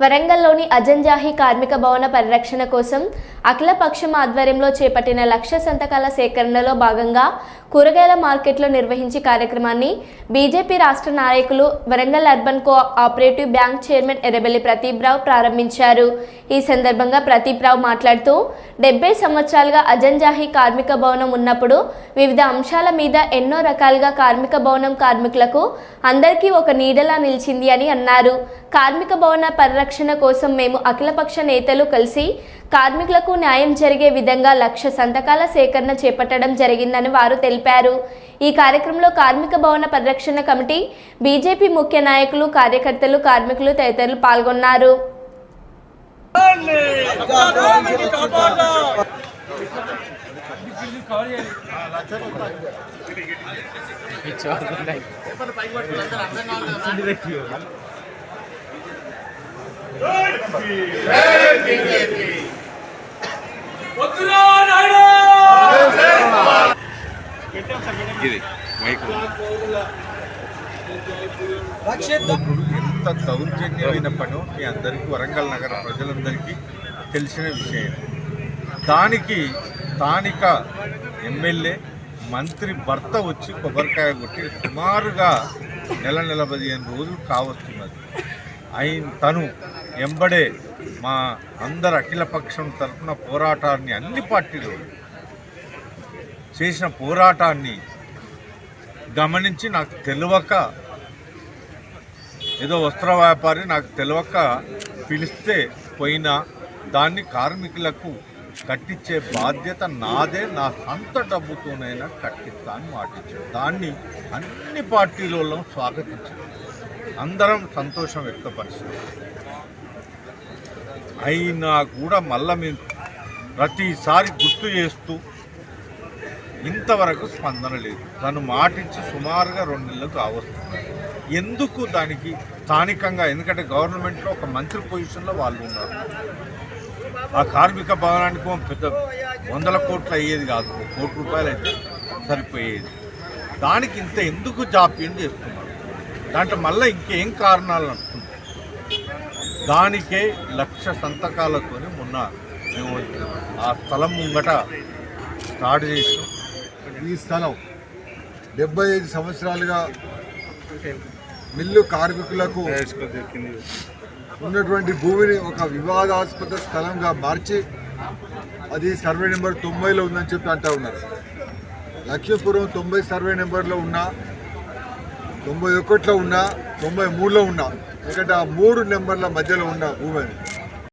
వరంగల్లోని అజంజాహి కార్మిక భవన పరిరక్షణ కోసం అఖిలపక్షం ఆధ్వర్యంలో చేపట్టిన లక్ష సంతకాల సేకరణలో భాగంగా కూరగాయల మార్కెట్లో నిర్వహించి కార్యక్రమాన్ని బీజేపీ రాష్ట్ర నాయకులు Warangal urban cooperative bank chairman Errabelli Pradeep Rao ప్రారంభించారు. ఈ సందర్భంగా ప్రతీప్ రావు మాట్లాడుతూ డెబ్బై సంవత్సరాలుగా అజంజాహి కార్మిక భవనం ఉన్నప్పుడు వివిధ అంశాల మీద ఎన్నో రకాలుగా కార్మిక భవనం కార్మికులకు అందరికీ ఒక నీడలా నిలిచింది అని అన్నారు. కార్మిక భవన పరిరక్షణ రక్షణ కోసం మేము అఖిలపక్ష నేతలు కలిసి కార్మికులకు న్యాయం జరిగే విధంగా లక్ష సంతకాల సేకరణ చేపట్టడం జరిగిందని వారు తెలిపారు. ఈ కార్యక్రమంలో కార్మిక భవన పరిరక్షణ కమిటీ బీజేపీ ముఖ్య నాయకులు కార్యకర్తలు కార్మికులు తదితరులు పాల్గొన్నారు. వద్దురా ఎంత దౌర్జన్యమైన మీ అందరికీ వరంగల్ నగర ప్రజలందరికీ తెలిసిన విషయం. దానికి స్థానిక ఎమ్మెల్యే మంత్రి భర్త వచ్చి కొబ్బరికాయ కొట్టి సుమారుగా నెల నెల పదిహేను రోజులు కావస్తున్నది. అయిన తను ఎంబడే మా అందరు అఖిలపక్షం తరఫున పోరాటాన్ని అన్ని పార్టీలు చేసిన పోరాటాన్ని గమనించి నాకు తెలియక ఏదో వస్త్ర వ్యాపారి నాకు తెలియక పిలిస్తే పోయినా దాన్ని కార్మికులకు కట్టించే బాధ్యత నాదే నా సొంత డబ్బుతోనైనా కట్టిస్తా అని మాటించాను దాన్ని అన్ని పార్టీలలో స్వాగతించారు అందరం సంతోషం వ్యక్తపరిచింది అయినా కూడా మళ్ళా మేము ప్రతిసారి గుర్తు చేస్తూ ఇంతవరకు స్పందన లేదు. తను మాటించి సుమారుగా రెండు నెలలు కావస్తుంది ఎందుకు దానికి స్థానికంగా ఎందుకంటే గవర్నమెంట్లో ఒక మంత్రి పొజిషన్లో వాళ్ళు ఉన్నారు. ఆ కార్మిక భవనానికి పెద్ద వందల కోట్లు అయ్యేది కాదు కోటి రూపాయలు అయితే సరిపోయేది. దానికి ఇంత ఎందుకు జాప్యం చేస్తున్నారు? దాంట్లో మళ్ళీ ఇంకేం కారణాలు అనుకుంటున్నారు దానికే లక్ష సంతకాలతో మొన్న మేము ఆ స్థలం ముంగట స్టార్ట్ చేసాం ఈ స్థలం డెబ్బై ఐదు సంవత్సరాలుగా మిల్లు కార్మికులకు ఉన్నటువంటి భూమిని ఒక వివాదాస్పద స్థలంగా మార్చి అది సర్వే నెంబర్ తొంభైలో ఉందని చెప్పి అంటా ఉన్నారు. లక్ష్మీపురం తొంభై సర్వే నెంబర్లో ఉన్నా తొంభై ఒకటిలో ఉన్నా తొంభై మూడులో ఉన్నా ఎందుకంటే ఆ మూడు నెంబర్ల మధ్యలో ఉన్న భూమి